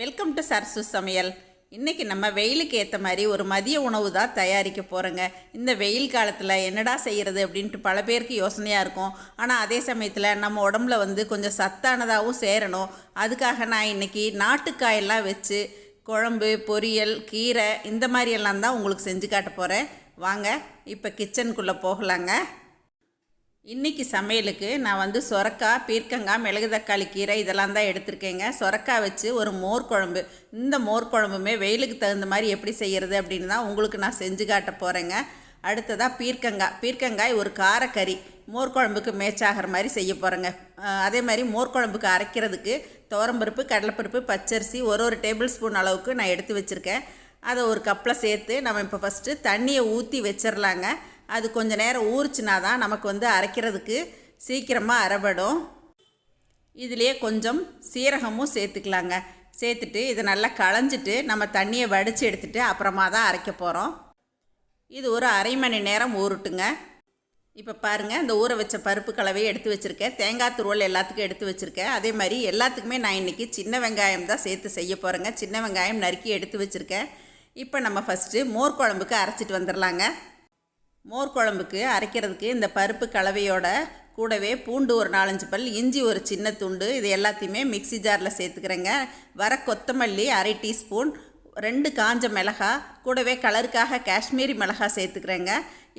Welcome to Sarasu சமையல் இன்றைக்கி நம்ம வெயிலுக்கு ஏற்ற மாதிரி ஒரு மதிய உணவு தான் தயாரிக்க போகிறோங்க இந்த வெயில் காலத்தில் என்னடா செய்கிறது அப்படின்ட்டு பல பேருக்கு யோசனையாக இருக்கும். ஆனால் அதே சமயத்தில் நம்ம உடம்புல வந்து கொஞ்சம் சத்தானதாகவும் சேரணும். அதுக்காக நான் இன்றைக்கி நாட்டுக்காயெல்லாம் வச்சு குழம்பு பொரியல் கீரை இந்த மாதிரியெல்லாம் தான் உங்களுக்கு செஞ்சு காட்ட போகிறேன் வாங்க இப்போ கிச்சனுக்குள்ளே போகலாங்க. இன்றைக்கி சமையலுக்கு நான் வந்து சொரக்காய் பீர்க்கங்காய் மிளகு தக்காளி கீரை இதெல்லாம் தான் எடுத்திருக்கேங்க. சொரக்காய் வச்சு ஒரு மோர் குழம்பு. இந்த மோர் குழம்புமே வெயிலுக்கு தகுந்த மாதிரி எப்படி செய்கிறது அப்படின்னு தான் உங்களுக்கு நான் செஞ்சு காட்ட போகிறேங்க அடுத்ததாக பீர்க்கங்காய். பீர்க்கங்காய் ஒரு காரக்கறி மோர் குழம்புக்கு மேட்சாகிற மாதிரி செய்ய போகிறேங்க அதே மாதிரி மோர் குழம்புக்கு அரைக்கிறதுக்கு துவரம்பருப்பு கடலைப்பருப்பு பச்சரிசி ஒரு ஒரு டேபிள் ஸ்பூன் அளவுக்கு நான் எடுத்து வச்சுருக்கேன். அதை ஒரு கப்பில் சேர்த்து நம்ம இப்போ ஃபஸ்ட்டு தண்ணியை ஊற்றி வச்சிடலாங்க அது கொஞ்சம் நேரம் ஊறுச்சுனா தான் நமக்கு வந்து அரைக்கிறதுக்கு சீக்கிரமாக அரைபடும். இதுலேயே கொஞ்சம் சீரகமும் சேர்த்துக்கலாங்க. சேர்த்துட்டு இதை நல்லா களைஞ்சிட்டு நம்ம தண்ணியை வடித்து எடுத்துகிட்டு அப்புறமா தான் அரைக்க போகிறோம் இது ஒரு அரை மணி நேரம் ஊறட்டுங்க. இப்போ பாருங்கள் இந்த ஊற வச்ச பருப்பு கலவையை எடுத்து வச்சுருக்கேன். தேங்காய் துருவல் எல்லாத்துக்கும் எடுத்து வச்சுருக்கேன். அதே மாதிரி எல்லாத்துக்குமே நான் இன்றைக்கி சின்ன வெங்காயம் தான் சேர்த்து செய்ய போகிறேங்க சின்ன வெங்காயம் நறுக்கி எடுத்து வச்சுருக்கேன். இப்போ நம்ம ஃபஸ்ட்டு மோர் குழம்புக்கு அரைச்சிட்டு வந்துடலாங்க மோர் குழம்புக்கு அரைக்கிறதுக்கு இந்த பருப்பு கலவையோட கூடவே பூண்டு ஒரு நாலஞ்சு பல் இஞ்சி ஒரு சின்ன துண்டு இது எல்லாத்தையுமே மிக்ஸி ஜாரில் சேர்த்துக்கிறேங்க. வர கொத்தமல்லி அரை டீஸ்பூன் ரெண்டு காஞ்ச மிளகா கூடவே கலருக்காக காஷ்மீரி மிளகா சேர்த்துக்கிறேங்க.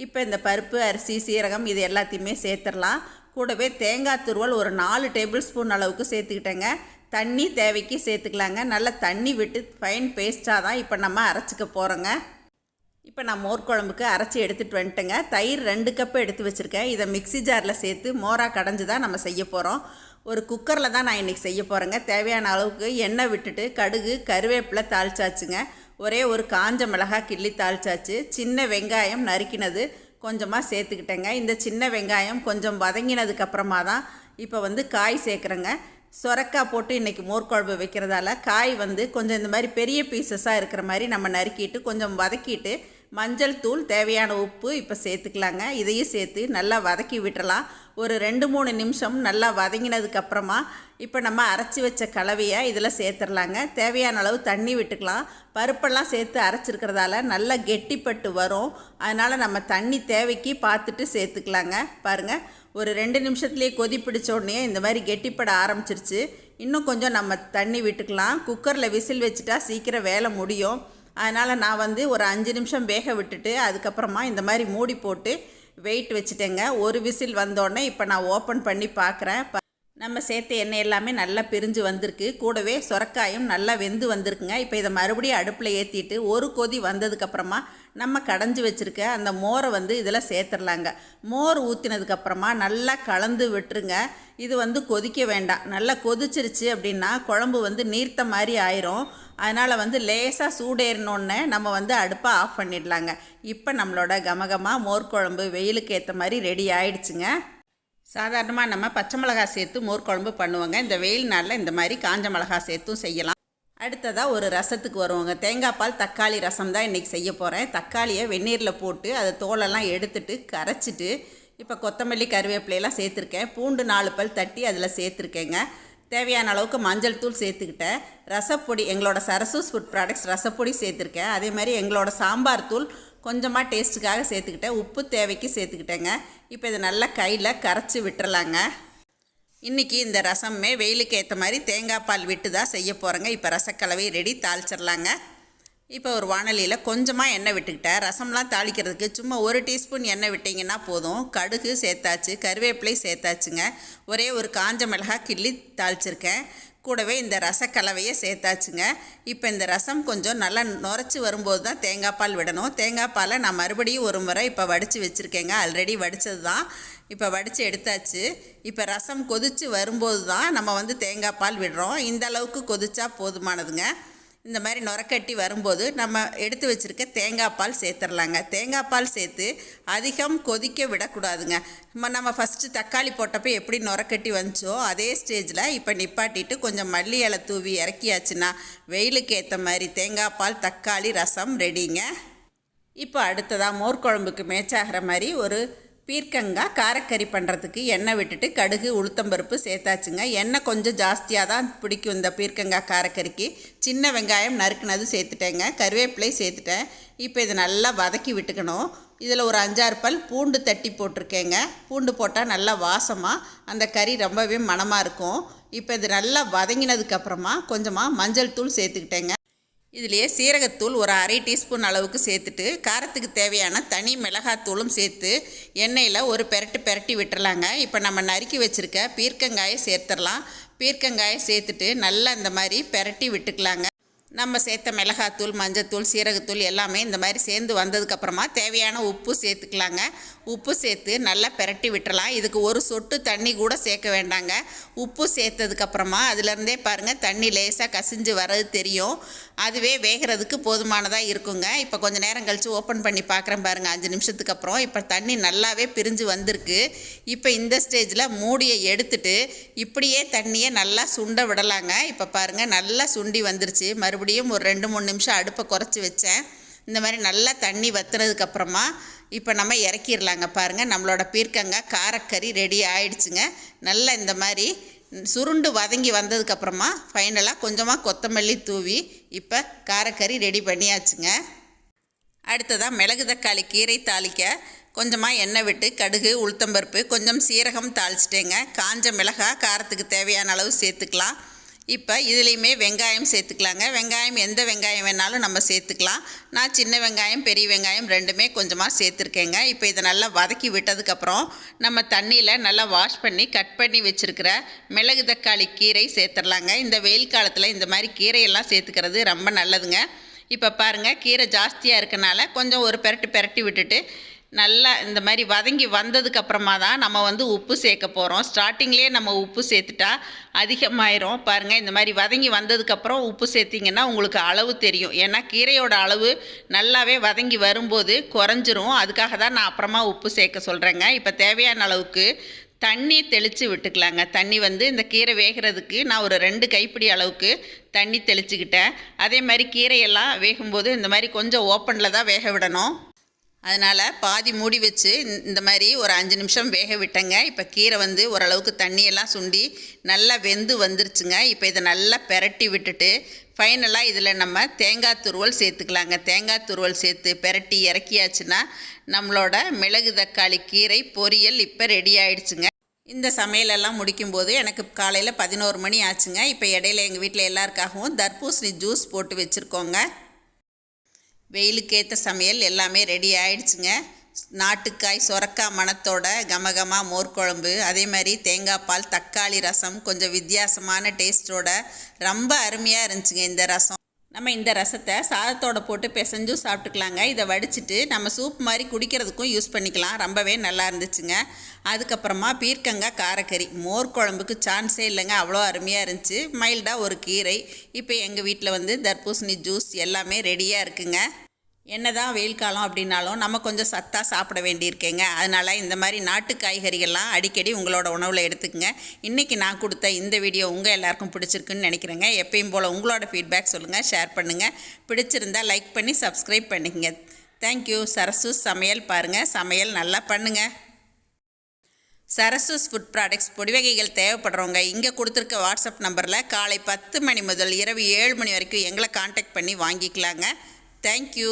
இப்போ இந்த பருப்பு அரிசி சீரகம் இது எல்லாத்தையுமே சேர்த்துடலாம். கூடவே தேங்காய் துருவல் ஒரு நாலு டேபிள் ஸ்பூன் அளவுக்கு சேர்த்துக்கிட்டேங்க. தண்ணி தேவைக்கு சேர்த்துக்கலாங்க. நல்லா தண்ணி விட்டு ஃபைன் பேஸ்ட்டாக தான் இப்போ நம்ம அரைச்சிக்க போகிறோங்க இப்போ நான் மோர் குழம்புக்கு அரைச்சி எடுத்துகிட்டு வந்துட்டேங்க. தயிர் ரெண்டு கப்பு எடுத்து வச்சுருக்கேன். இதை மிக்ஸி ஜாரில் சேர்த்து மோராக கடைஞ்சி தான் நம்ம செய்ய போகிறோம் ஒரு குக்கரில் தான் நான் இன்றைக்கி செய்ய போகிறேங்க தேவையான அளவுக்கு எண்ணெய் விட்டுட்டு கடுகு கருவேப்பிலை தாளிச்சாச்சுங்க. ஒரே ஒரு காஞ்ச மிளகாய் கிள்ளி தாளிச்சாச்சு. சின்ன வெங்காயம் நறுக்கினது கொஞ்சமாக சேர்த்துக்கிட்டேங்க. இந்த சின்ன வெங்காயம் கொஞ்சம் வதங்கினதுக்கப்புறமா தான் இப்போ வந்து காய் சேர்க்குறேங்க. சொரக்காய் போட்டு இன்றைக்கி மோர் குழம்பு வைக்கிறதால காய் வந்து கொஞ்சம் இந்த மாதிரி பெரிய பீசஸாக இருக்கிற மாதிரி நம்ம நறுக்கிட்டு கொஞ்சம் வதக்கிட்டு மஞ்சள் தூள் தேவையான உப்பு இப்போ சேர்த்துக்கலாங்க. இதையும் சேர்த்து நல்லா வதக்கி விட்டுறலாம். ஒரு ரெண்டு மூணு நிமிஷம் நல்லா வதங்கினதுக்கப்புறமா இப்போ நம்ம அரைச்சி வச்ச கலவையை இதில் சேர்த்துடலாங்க தேவையான அளவு தண்ணி விட்டுக்கலாம். பருப்பெல்லாம் சேர்த்து அரைச்சிருக்கிறதால நல்லா கெட்டிப்பட்டு வரும். அதனால் நம்ம தண்ணி தேவைக்கு பார்த்துட்டு சேர்த்துக்கலாங்க. பாருங்கள் ஒரு ரெண்டு நிமிஷத்துலேயே கொதி பிடிச்ச உடனே இந்த மாதிரி கெட்டிப்பட ஆரம்பிச்சிருச்சு. இன்னும் கொஞ்சம் நம்ம தண்ணி விட்டுக்கலாம். குக்கரில் விசில் வச்சுட்டா சீக்கிரம் வேலை முடியும். அதனால் நான் வந்து ஒரு அஞ்சு நிமிஷம் வேக விட்டுட்டு அதுக்கப்புறமா இந்த மாதிரி மூடி போட்டு வெயிட் வச்சுட்டேங்க. ஒரு விசில் வந்தோடனே இப்போ நான் ஓப்பன் பண்ணி பார்க்குறேன் நம்ம சேர்த்த எண்ணெய் எல்லாமே நல்லா பிரிஞ்சு வந்திருக்கு. கூடவே சுரக்காயும் நல்லா வெந்து வந்திருக்குங்க. இப்போ இதை மறுபடியும் அடுப்பில் ஏற்றிட்டு ஒரு கொதி வந்ததுக்கப்புறமா நம்ம கடைஞ்சி வச்சுருக்க அந்த மோரை வந்து இதில் சேர்த்துடலாங்க. மோர் ஊற்றினதுக்கப்புறமா நல்லா கலந்து விட்டுருங்க. இது வந்து கொதிக்க வேண்டாம். நல்லா கொதிச்சிருச்சு அப்படின்னா குழம்பு வந்து நீர்த்த மாதிரி ஆயிரும். அதனால் வந்து லேசாக சூடேறினோடனே நம்ம வந்து அடுப்பை ஆஃப் பண்ணிடலாங்க. இப்போ நம்மளோட கமகமாக மோர் குழம்பு வெயிலுக்கு ஏற்ற மாதிரி ரெடி ஆயிடுச்சுங்க. சாதாரணமாக நம்ம பச்சை மிளகா சேர்த்து மோர் குழம்பு பண்ணுவோங்க. இந்த வெயில் நாளில் இந்த மாதிரி காஞ்ச மிளகா சேர்த்தும் செய்யலாம். அடுத்ததாக ஒரு ரசத்துக்கு வருவோங்க. தேங்காய் பால் தக்காளி ரசம் தான் இன்றைக்கி செய்ய போகிறேன் தக்காளியை வெந்நீரில் போட்டு அதை தோலெல்லாம் எடுத்துட்டு கரைச்சிட்டு இப்போ கொத்தமல்லி கருவேப்பிலையெல்லாம் சேர்த்துருக்கேன். பூண்டு நாலு பல் தட்டி அதில் சேர்த்துருக்கேங்க. தேவையான அளவுக்கு மஞ்சள் தூள் சேர்த்துக்கிட்டேன். ரசப்பொடி எங்களோட சரசூஸ் ஃபுட் ப்ராடக்ட்ஸ் ரசப்பொடி சேர்த்துருக்கேன். அதே மாதிரி எங்களோட சாம்பார் தூள் கொஞ்சமாக டேஸ்ட்டுக்காக சேர்த்துக்கிட்டேன். உப்பு தேவைக்கு சேர்த்துக்கிட்டேங்க. இப்போ இதை நல்லா கையில் கரைச்சி விட்டுறலாங்க. இன்றைக்கி இந்த ரசமே வெயிலுக்கு ஏற்ற மாதிரி தேங்காய் பால் விட்டு தான் செய்ய போகிறேங்க இப்போ ரசக்கலவை ரெடி தாளிச்சிடலாங்க. இப்போ ஒரு வானலியில் கொஞ்சமாக எண்ணெய் விட்டுக்கிட்டேன். ரசம்லாம் தாளிக்கிறதுக்கு சும்மா ஒரு டீஸ்பூன் எண்ணெய் விட்டிங்கன்னா போதும். கடுகு சேர்த்தாச்சு கருவேப்பிலை சேர்த்தாச்சுங்க. ஒரே ஒரு காஞ்ச மிளகாய் கிள்ளி தாளிச்சிருக்கேன். கூடவே இந்த ரசக்கலவையை சேர்த்தாச்சுங்க. இப்போ இந்த ரசம் கொஞ்சம் நல்லா நுரைச்சி வரும்போது தான் தேங்காய் பால் விடணும். தேங்காய் பாலை நான் மறுபடியும் ஒரு முறை இப்போ வடித்து வச்சுருக்கேங்க. ஆல்ரெடி வடித்தது தான். இப்போ வடித்து எடுத்தாச்சு. இப்போ ரசம் கொதித்து வரும்போது தான் நம்ம வந்து தேங்காய் பால் விடுறோம். இந்த அளவுக்கு கொதிச்சா போதுமானதுங்க. இந்த மாதிரி நுரக்கட்டி வரும்போது நம்ம எடுத்து வச்சுருக்க தேங்காய் பால் சேர்த்துடலாங்க தேங்காய் பால் சேர்த்து அதிகம் கொதிக்க விடக்கூடாதுங்க. நம்ம நம்ம ஃபஸ்ட்டு தக்காளி போட்டப்போ எப்படி நுரக்கட்டி வந்துச்சோ அதே ஸ்டேஜில் இப்போ நிப்பாட்டிட்டு கொஞ்சம் மல்லி இலை தூவி இறக்கியாச்சுன்னா வெயிலுக்கு ஏற்ற மாதிரி தேங்காய் பால் தக்காளி ரசம் ரெடிங்க இப்போ அடுத்ததாக மோர் குழம்புக்கு மேட்சாகிற மாதிரி ஒரு பீர்க்கங்காய் காரக்கறி பண்ணுறதுக்கு எண்ணெய் விட்டுட்டு கடுகு உளுத்தம்பருப்பு சேர்த்தாச்சுங்க. எண்ணெய் கொஞ்சம் ஜாஸ்தியாக தான் பிடிக்கும் இந்த பீர்க்கங்காய் காரக்கறிக்கு. சின்ன வெங்காயம் நறுக்குனது சேர்த்துட்டேங்க. கருவேப்பிலை சேர்த்துட்டேன். இப்போ இதை நல்லா வதக்கி விட்டுக்கணும். இதில் ஒரு அஞ்சாறு பல் பூண்டு தட்டி போட்டிருக்கேங்க. பூண்டு போட்டால் நல்லா வாசமாக அந்த கறி ரொம்பவே மணமாக இருக்கும். இப்போ இது நல்லா வதங்கினதுக்கப்புறமா கொஞ்சமாக மஞ்சள் தூள் சேர்த்துக்கிட்டேங்க. இதுலேயே சீரகத்தூள் ஒரு அரை டீஸ்பூன் அளவுக்கு சேர்த்துட்டு காரத்துக்கு தேவையான தனி மிளகாத்தூளும் சேர்த்து எண்ணெயில் ஒரு பெரட்டு பெரட்டி விட்டுறலாங்க. இப்போ நம்ம நறுக்கி வச்சுருக்க பீர்க்கங்காயை சேர்த்துடலாம். பீர்க்கங்காயை சேர்த்துட்டு நல்லா இந்த மாதிரி பெரட்டி விட்டுக்கலாங்க. நம்ம சேர்த்த மிளகாத்தூள் மஞ்சத்தூள் சீரகத்தூள் எல்லாமே இந்த மாதிரி சேர்ந்து வந்ததுக்கப்புறமா தேவையான உப்பு சேர்த்துக்கலாங்க. உப்பு சேர்த்து நல்லா பெரட்டி விட்டுறலாம். இதுக்கு ஒரு சொட்டு தண்ணி கூட சேர்க்க வேண்டாங்க. உப்பு சேர்த்ததுக்கப்புறமா அதுலேருந்தே பாருங்கள் தண்ணி லேசாக கசிஞ்சு வர்றது தெரியும். அதுவே வேகிறதுக்கு போதுமானதாக இருக்குங்க. இப்போ கொஞ்சம் நேரம் கழித்து ஓப்பன் பண்ணி பார்க்குறேன் பாருங்கள் அஞ்சு நிமிஷத்துக்கு அப்புறம். இப்போ தண்ணி நல்லாவே பிரிஞ்சு வந்திருக்கு. இப்போ இந்த ஸ்டேஜில் மூடியை எடுத்துட்டு இப்படியே தண்ணியை நல்லா சுண்ட விடலாங்க. இப்போ பாருங்கள் நல்லா சுண்டி வந்துருச்சு. மறுபடியும் ஒரு ரெண்டு மூணு நிமிஷம் அடுப்பை குறைச்சி வச்சேன். இந்த மாதிரி நல்லா தண்ணி வத்துனதுக்கப்புறமா இப்போ நம்ம இறக்கிடலாங்க பாருங்கள் நம்மளோட பீர்க்கங்காய் காரக்கறி ரெடி ஆயிடுச்சுங்க. நல்லா இந்த மாதிரி சுருண்டு வதங்கி வந்ததுக்கப்புறமா ஃபைனலாக கொஞ்சமாக கொத்தமல்லி தூவி இப்போ காரக்கறி ரெடி பண்ணியாச்சுங்க. அடுத்ததாக மிளகு தக்காளி கீரை தாளிக்க கொஞ்சமாக எண்ணெய் விட்டு கடுகு உளுத்தம்பருப்பு கொஞ்சம் சீரகம் தாளிச்சிட்டேங்க. காஞ்ச மிளகாய் காரத்துக்கு தேவையான அளவு சேர்த்துக்கலாம். இப்போ இதுலேயுமே வெங்காயம் சேர்த்துக்கலாங்க. வெங்காயம் எந்த வெங்காயம் வேணாலும் நம்ம சேர்த்துக்கலாம். நான் சின்ன வெங்காயம் பெரிய வெங்காயம் ரெண்டுமே கொஞ்சமாக சேர்த்துருக்கேங்க. இப்போ இதை நல்லா வதக்கி விட்டதுக்கப்புறம் நம்ம தண்ணியில் நல்லா வாஷ் பண்ணி கட் பண்ணி வச்சுருக்கிற மிளகு தக்காளி கீரை சேர்த்துடலாங்க இந்த வெயில் காலத்தில் இந்த மாதிரி கீரையெல்லாம் சேர்த்துக்கிறது ரொம்ப நல்லதுங்க. இப்போ பாருங்கள் கீரை ஜாஸ்தியாக இருக்கனால கொஞ்சம் ஒரு பெரட்டு பெரட்டி விட்டுட்டு நல்லா இந்த மாதிரி வதங்கி வந்ததுக்கு அப்புறமா தான் நம்ம வந்து உப்பு சேர்க்க போகிறோம் ஸ்டார்டிங்லேயே நம்ம உப்பு சேர்த்துட்டா அதிகமாயிரும். பாருங்கள் இந்த மாதிரி வதங்கி வந்ததுக்கப்புறம் உப்பு சேர்த்திங்கன்னா உங்களுக்கு அளவு தெரியும். ஏன்னா கீரையோட அளவு நல்லாவே வதங்கி வரும்போது குறைஞ்சிரும். அதுக்காக தான் நான் அப்புறமா உப்பு சேர்க்க சொல்கிறேங்க இப்போ தேவையான அளவுக்கு தண்ணி தெளித்து விட்டுக்கலாங்க. தண்ணி வந்து இந்த கீரை வேகிறதுக்கு நான் ஒரு ரெண்டு கைப்பிடி அளவுக்கு தண்ணி தெளிச்சுக்கிட்டேன். அதே மாதிரி கீரையெல்லாம் வேகும்போது இந்த மாதிரி கொஞ்சம் ஓப்பனில் தான் வேக விடணும். அதனால் பாதி மூடி வச்சு இந்த- மாதிரி ஒரு அஞ்சு நிமிஷம் வேக விட்டேங்க. இப்போ கீரை வந்து ஓரளவுக்கு தண்ணியெல்லாம் சுண்டி நல்லா வெந்து வந்துருச்சுங்க. இப்போ இதை நல்லா பெரட்டி விட்டுட்டு ஃபைனலாக இதில் நம்ம தேங்காய் துருவல் சேர்த்துக்கலாங்க. தேங்காய் துருவல் சேர்த்து பெரட்டி இறக்கியாச்சுன்னா நம்மளோட மிளகு தக்காளி கீரை பொரியல் இப்போ ரெடி ஆயிடுச்சுங்க. இந்த சமையலெல்லாம் முடிக்கும்போது எனக்கு காலையில் பதினோரு மணி ஆச்சுங்க. இப்போ இடையில எங்கள் வீட்டில் எல்லாருக்காகவும் தர்பூசணி ஜூஸ் போட்டு வச்சுருக்கோங்க. வெயிலுக்கேற்ற சமையல் எல்லாமே ரெடி ஆயிடுச்சுங்க. நாட்டுக்காய் சொரக்காய் மணத்தோட கமகமா மோர் குழம்பு அதே மாதிரி தேங்காய் பால் தக்காளி ரசம் கொஞ்சம் வித்தியாசமான டேஸ்ட்டோட ரொம்ப அருமையாக இருந்துச்சுங்க இந்த ரசம். நம்ம இந்த ரசத்தை சாதத்தோட போட்டு பிசைஞ்சும் சாப்பிட்டுக்கலாங்க. இதை வடிச்சிட்டு நம்ம சூப் மாதிரி குடிக்கிறதுக்கும் யூஸ் பண்ணிக்கலாம். ரொம்பவே நல்லா இருந்துச்சுங்க. அதுக்கப்புறமா பீர்க்கங்காய் காரக்கறி. மோர் குழம்புக்கு சான்ஸே இல்லைங்க. அவ்வளோ அருமையாக இருந்துச்சு. மைல்டாக ஒரு கீரை. இப்போ எங்கள் வீட்டில் வந்து தர்பூசணி ஜூஸ் எல்லாமே ரெடியாக இருக்குங்க. என்னதான் வெயில் காலம் அப்படின்னாலும் நம்ம கொஞ்சம் சத்தாக சாப்பிட வேண்டியிருக்கேங்க. அதனால் இந்த மாதிரி நாட்டு காய்கறிகள்லாம் அடிக்கடி உங்களோட உணவில் எடுத்துக்கங்க. இன்றைக்கி நான் கொடுத்த இந்த வீடியோ உங்கள் எல்லாருக்கும் பிடிச்சிருக்குன்னு நினைக்கிறேங்க. எப்பயும் போல் உங்களோட ஃபீட்பேக் சொல்லுங்கள் ஷேர் பண்ணுங்கள் பிடிச்சிருந்தா லைக் பண்ணி சப்ஸ்கிரைப் பண்ணிக்கங்க. தேங்க்யூ சரசு சமையல் பாருங்கள் சமையல் நல்லா பண்ணுங்கள் சரசூஸ் ஃபுட் ப்ராடக்ட்ஸ் பொடி வகைகள் தேவைப்படுறவங்க இங்கே கொடுத்துருக்க வாட்ஸ்அப் நம்பரில் காலை பத்து மணி முதல் இரவு ஏழு மணி வரைக்கும் எங்களை காண்டாக்ட் பண்ணி வாங்கிக்கலாங்க. தேங்க்யூ